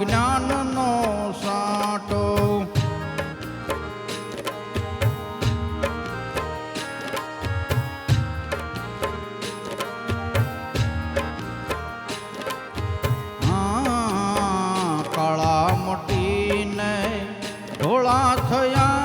જ્ઞાનનો સાટો. કાળા મટીને ઢોળા થયા.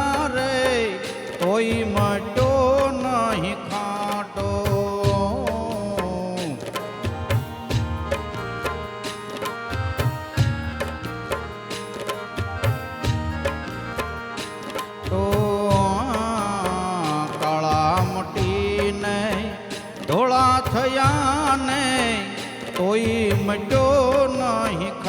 થયા ને કોઈ મટ્યો નહીં.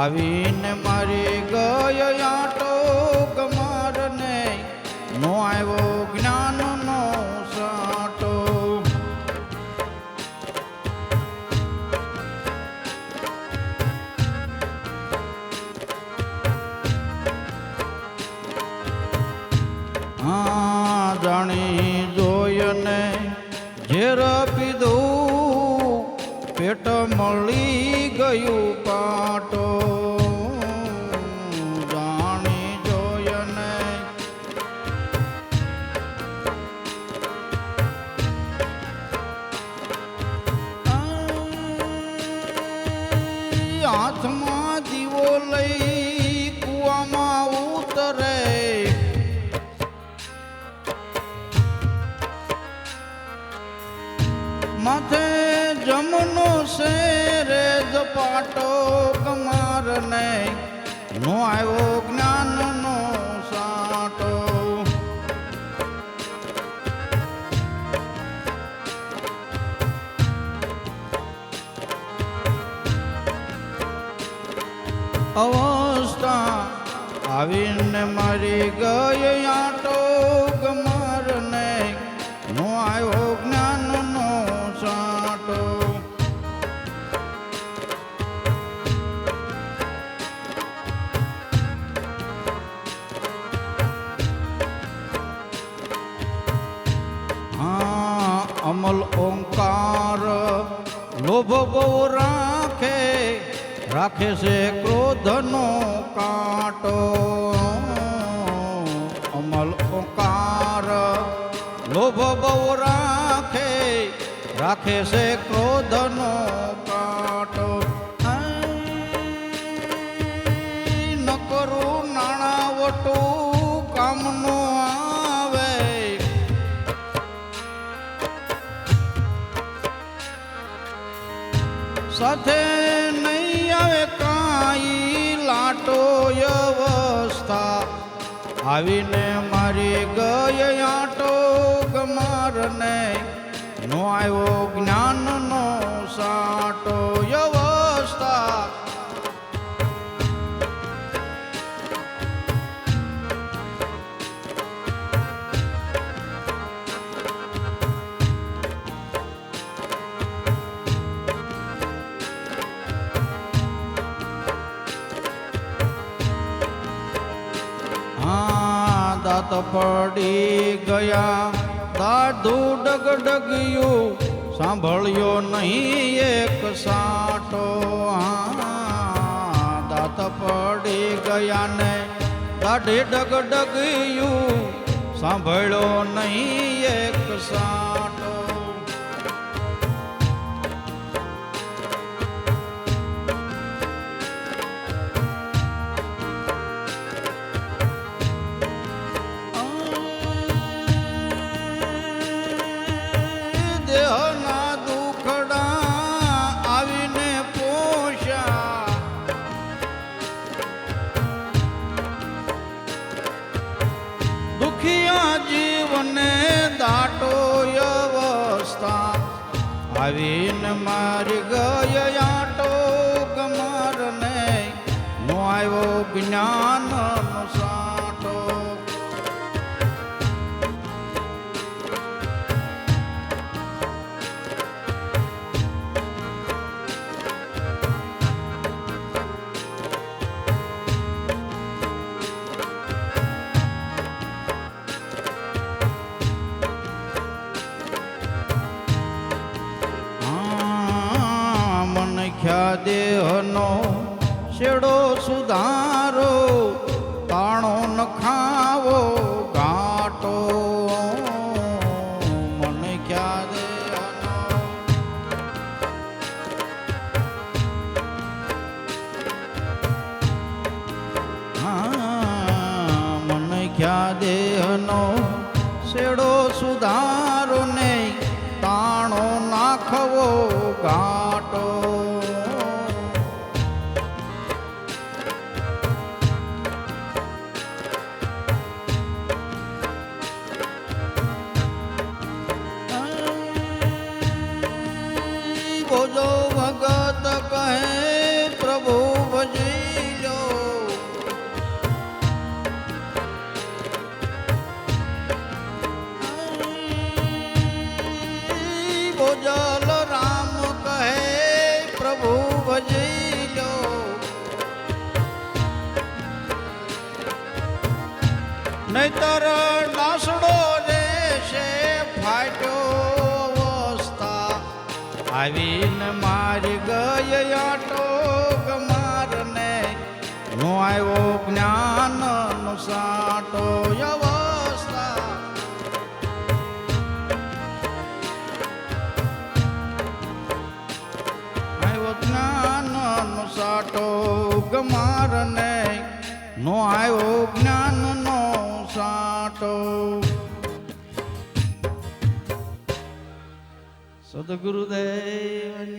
આવીને મારી ગયાટો ગમારને નો આવ્યો જ્ઞાનનો સાટો. હા જાણી જોયને ઝેર પીધું, પેટ મળી ગયું હાથમાં દીવો લઈ કૂવામાં ઉતરે. માથે જમનો શેરે ઝપાટો કમાર ને નો આવ્યો અવસ્થા આવીને મારી ગઈ આટો મારને નો આવ્યો જ્ઞાનનો સાટો હા, અમલ ઓંકાર લોભ બહુ રાખે રાખે છે ક્રોધનો કાંટો. અમલ ઓકાર લોભ બહુ રાખે રાખે છે ક્રોધનો કાંટો. ન કરું નાણાવટું કામનો આવે. સાથે આવે કાંઈ લાટો અવસ્થા આવીને મારી ગઈ આટો ગમારને. નો આવ્યો જ્ઞાનનો સાટો અવસ્થા દાંત પડી ગયા. દાઢું ડગડગ્યું, સાંભળ્યો નહીં એક સાટો. હા, દાંત પડી ગયા ને દાઢે ડગડગ્યું, સાંભળ્યો નહીં એક સાટો. આવીને મારી આટો ગમારને નો આવ્યો જ્ઞાન દેહનો છેડો સુધારો, તાણો ન ખાવો ઘાટો. મન ક્યાં દેહનો? મન ખ્યા દેહનો છેડો સુધારો બોજલ રામ કહે પ્રભુ ભજી લો નહીતર નાસડો રહેશે ફાટ્યો અવસ્થા આવીને મારી ગમારને નો આવ્યો જ્ઞાન નો સાટો અવસ્થા આવ્યો જ્ઞાન નો સાટો ગમારને. નો આવ્યો જ્ઞાન નો સાટો. સદગુરુદેવ